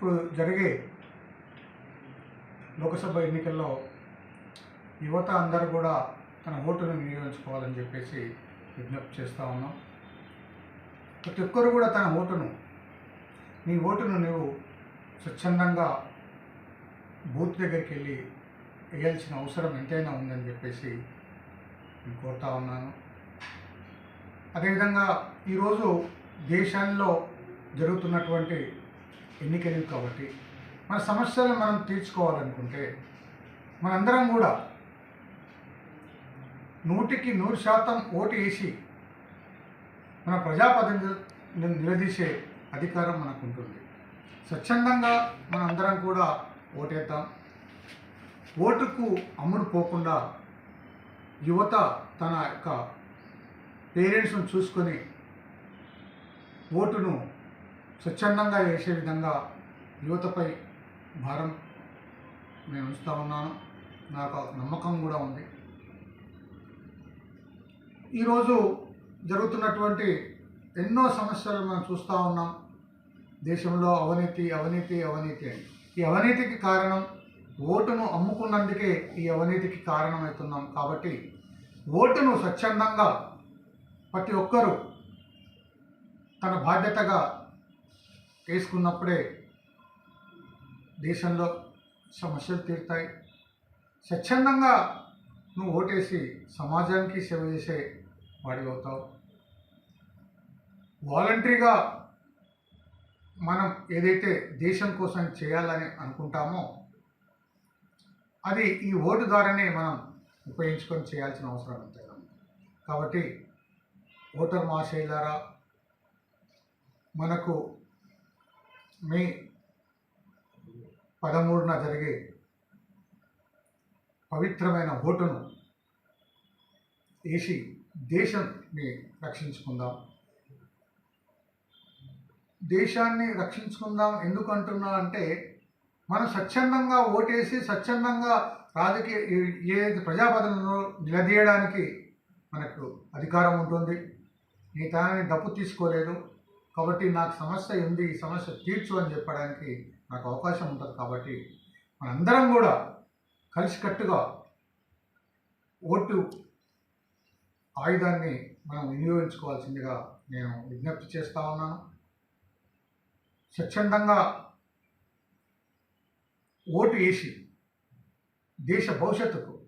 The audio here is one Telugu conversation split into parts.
ఇప్పుడు జరిగే లోకసభ ఎన్నికల్లో యువత అందరూ కూడా తన ఓటును వినియోగించుకోవాలని చెప్పేసి విజ్ఞప్తి చేస్తూ ఉన్నాం. ప్రతి ఒక్కరు కూడా తన ఓటును నీ ఓటును నువ్వు స్వచ్ఛందంగా బూత్ దగ్గరికి వెళ్ళి వేయాల్సిన అవసరం ఎంతైనా ఉందని చెప్పేసి నేను కోరుతా ఉన్నాను. అదేవిధంగా ఈరోజు దేశంలో జరుగుతున్నటువంటి ఎన్నికలు కాబట్టి మన సమస్యలను మనం తీర్చుకోవాలనుకుంటే మనందరం కూడా నూటికి నూరు శాతం ఓటు వేసి మన ప్రజాప్రతినిధులను నిలదీసే అధికారం మనకు ఉంటుంది స్వచ్ఛందంగా మనందరం కూడా ఓటేద్దాం. ఓటుకు అమ్ముడు పోకుండా యువత తన యొక్క పేరెంట్స్ను చూసుకొని ఓటును స్వచ్ఛందంగా వేసే విధంగా యువతపై భారం నేను ఉంచుతా ఉన్నాను. నాకు నమ్మకం కూడా ఉంది. ఈరోజు జరుగుతున్నటువంటి ఎన్నో సమస్యలు మనం చూస్తూ ఉన్నాం. దేశంలో అవినీతి అవినీతి అవినీతి అని. ఈ అవినీతికి కారణం ఓటును అమ్ముకున్నందుకే ఈ అవినీతికి కారణమవుతున్నాం కాబట్టి ఓటును స్వచ్ఛందంగా ప్రతి ఒక్కరూ తన బాధ్యతగా వేసుకున్నప్పుడే దేశంలో సమస్యలు తీరుతాయి. స్వచ్ఛందంగా నువ్వు ఓటేసి సమాజానికి సేవ చేసే వాడి అవుతావు. వాలంటరీగా మనం ఏదైతే దేశం కోసం చేయాలని అనుకుంటామో అది ఈ ఓటు ద్వారానే మనం ఉపయోగించుకొని చేయాల్సిన అవసరం ఎంతైనా కాబట్టి ఓటర్ మహాశైలారా మనకు మే పదమూడున జరిగే పవిత్రమైన ఓటును వేసి దేశాన్ని రక్షించుకుందాం. దేశాన్ని రక్షించుకుందాం ఎందుకు అంటున్నా అంటే మనం స్వచ్ఛందంగా ఓటేసి స్వచ్ఛందంగా రాజకీయ ఏ ప్రజాపదలను నిలదీయడానికి మనకు అధికారం ఉంటుంది. నీ తనని డప్పు తీసుకోలేదు. కాబట్టి నాకు సమస్య ఉంది ఈ సమస్య తీర్చు అని చెప్పడానికి నాకు అవకాశం ఉంటుంది కాబట్టి మనందరం కూడా కలిసికట్టుగా ఓటు ఆయుధాన్ని మనం వినియోగించుకోవాల్సిందిగా నేను విజ్ఞప్తి చేస్తా ఉన్నాను. స్వచ్ఛందంగా ఓటు వేసి దేశ భవిష్యత్తుకు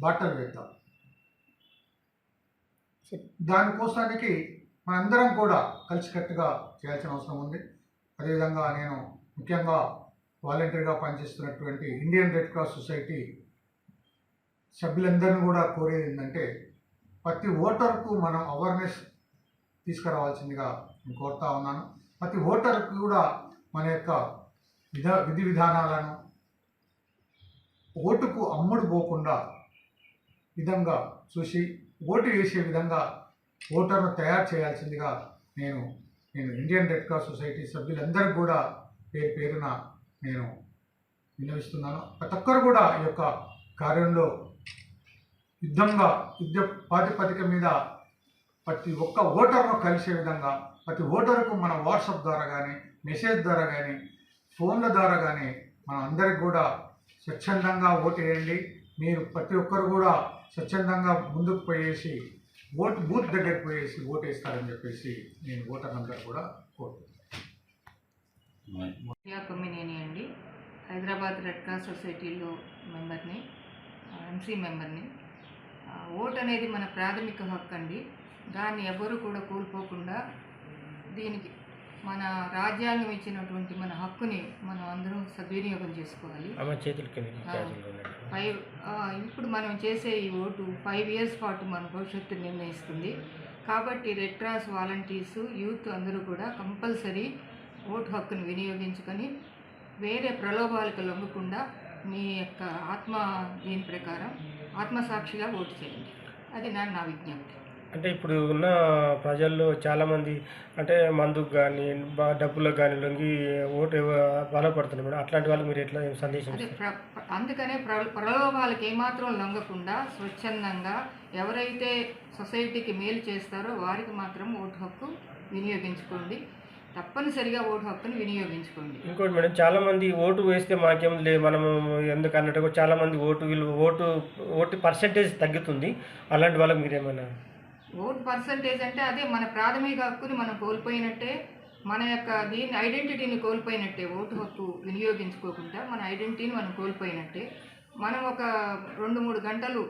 బాటలు వేద్దాం. దానికోసానికి మనందరం కూడా కలిసికట్టుగా చేయాల్సిన అవసరం ఉంది. అదేవిధంగా నేను ముఖ్యంగా వాలంటీర్గా పనిచేస్తున్నటువంటి ఇండియన్ రెడ్ క్రాస్ సొసైటీ సభ్యులందరినీ కూడా కోరేది ఏంటంటే ప్రతి ఓటర్కు మనం అవేర్నెస్ తీసుకురావాల్సిందిగా నేను కోరుతా ఉన్నాను. ప్రతి ఓటర్కు కూడా మన యొక్క విధ విధి విధానాలను ఓటుకు అమ్ముడు పోకుండా విధంగా చూసి ఓటు వేసే విధంగా ఓటర్ను తయారు చేయాల్సిందిగా నేను నేను ఇండియన్ రెడ్ క్రాస్ సొసైటీ సభ్యులందరికీ కూడా పేరు పేరున నేను విన్నవిస్తున్నాను. ప్రతి ఒక్కరు కూడా ఈ యొక్క కార్యంలో యుద్ధంగా యుద్ధ ప్రాతిపదిక మీద ప్రతి ఒక్క ఓటర్ను కలిసే విధంగా ప్రతి ఓటర్కు మన వాట్సాప్ ద్వారా కానీ మెసేజ్ ద్వారా కానీ ఫోన్ల ద్వారా కానీ మన అందరికి కూడా స్వచ్ఛందంగా ఓటు వేయండి. మీరు ప్రతి ఒక్కరు కూడా స్వచ్ఛందంగా ముందుకు పోయేసి ఓటు బూత్ దగ్గరికి పోయేసి ఓటు వేస్తారని చెప్పేసి నేను ఓటర్లందరూ కూడా కోరుతున్నాను. కొమ్మినేని అండి. హైదరాబాద్ రెడ్ క్రాస్ సొసైటీలో మెంబర్ని ఎంసీ మెంబర్ని. ఓటు ఓట్ అనేది మన ప్రాథమిక హక్కు అండి దాన్ని ఎవరు కూడా కోల్పోకుండా దీనికి మన రాజ్యాంగం ఇచ్చినటువంటి మన హక్కుని మనం అందరం సద్వినియోగం చేసుకోవాలి. ఫైవ్ ఇప్పుడు మనం చేసే ఈ ఓటు ఫైవ్ ఇయర్స్ పాటు మన భవిష్యత్తు నిర్ణయిస్తుంది. కాబట్టి రెడ్ క్రాస్ వాలంటీర్స్ యూత్ అందరూ కూడా కంపల్సరీ ఓటు హక్కును వినియోగించుకొని వేరే ప్రలోభాలకు లొంగకుండా మీ యొక్క ఆత్మ దీని ప్రకారం ఆత్మసాక్షిగా ఓటు చేయండి. అది నా నా విజ్ఞప్తి. అంటే ఇప్పుడు ఉన్న ప్రజల్లో చాలామంది అంటే మందుకు కానీ బా- డబ్బులకు కానీ లొంగి ఓటు బలపడుతున్నారు మేడం. అట్లాంటి వాళ్ళకి మీరు ఎట్లా సందేశం? ప్ర ప్ర- అందుకనే ప్ర ప్రలోభాలకు ఏమాత్రం లొంగకుండా స్వచ్ఛందంగా ఎవరైతే సొసైటీకి మేలు చేస్తారో వారికి మాత్రం ఓటు హక్కు వినియోగించుకోండి. తప్పనిసరిగా ఓటు హక్కును వినియోగించుకోండి. ఇంకోటి మేడం చాలా మంది ఓటు వేస్తే మాకేం లే మనం ఎందుకు అన్నట్టు చాలా మంది ఓటు విలువ ఓటు ఓటు పర్సంటేజ్ తగ్గుతుంది. అలాంటి వాళ్ళకి మీరేమైనా ఓట్ పర్సంటేజ్ అంటే అదే మన ప్రాథమిక హక్కుని మనం కోల్పోయినట్టే మన యొక్క దీని ఐడెంటిటీని కోల్పోయినట్టే ఓటు హక్కు వినియోగించుకోకుండా మన ఐడెంటిటీని మనం కోల్పోయినట్టే. మనం ఒక రెండు మూడు గంటలు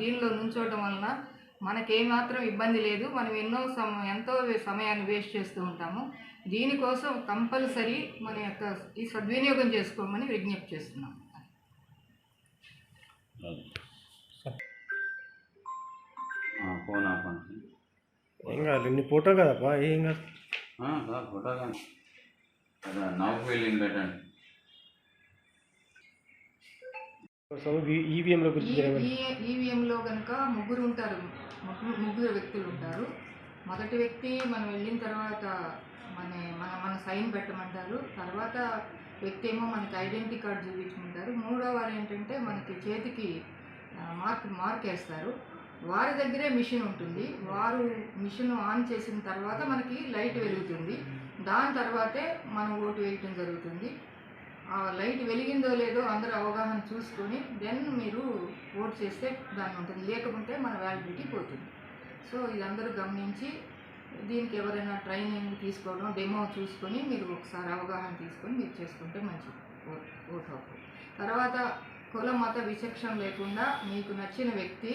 దీనిలో నుంచోవటం వలన మనకేమాత్రం ఇబ్బంది లేదు. మనం ఎన్నో సమ ఎంతో సమయాన్ని వేస్ట్ చేస్తూ ఉంటాము. దీనికోసం కంపల్సరీ మన యొక్క ఈ సద్వినియోగం చేసుకోమని విజ్ఞప్తి చేస్తున్నాం. ఏం కాదు నీ ఫోటో కదప్పా? ఏం కాదు. సార్ ఫోటో కానీ అదే నవ్వు ఫీలింగ్ పెట్టండి ఈవీఎంలో ఈవీఎంలో కనుక ముగ్గురు ఉంటారు. ముగ్గురు ముగ్గురు వ్యక్తులు ఉంటారు. మొదటి వ్యక్తి మనం వెళ్ళిన తర్వాత మన మన మన సైన్ పెట్టమంటారు. తర్వాత వ్యక్తి ఏమో మనకి ఐడెంటిటీ కార్డు చూపించమంటారు మూడో వారు ఏంటంటే మనకి చేతికి మార్క్ మార్క్ వేస్తారు. వారి దగ్గరే మిషన్ ఉంటుంది. వారు మిషన్ ఆన్ చేసిన తర్వాత మనకి లైట్ వెలుగుతుంది. దాని తర్వాతే మనం ఓటు వేయటం జరుగుతుంది. ఆ లైట్ వెలిగిందో లేదో అందరూ అవగాహన చూసుకొని దెన్ మీరు ఓట్ చేస్తే దాన్ని ఉంటుంది లేకపోతే మన వ్యాలిడిటీ పోతుంది. సో ఇది అందరూ గమనించి దీనికి ఎవరైనా ట్రైనింగ్ తీసుకోవడం డెమో చూసుకొని మీరు ఒకసారి అవగాహన తీసుకొని మీరు చేసుకుంటే మంచిది. ఓట్ ఓట్ హక్కు. తర్వాత కుల మత విచక్షణ లేకుండా మీకు నచ్చిన వ్యక్తి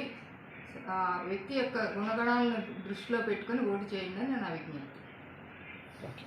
వ్యక్తి యొక్క గుణగణాలను దృష్టిలో పెట్టుకొని ఓటు చేయండి అని నా విజ్ఞప్తి.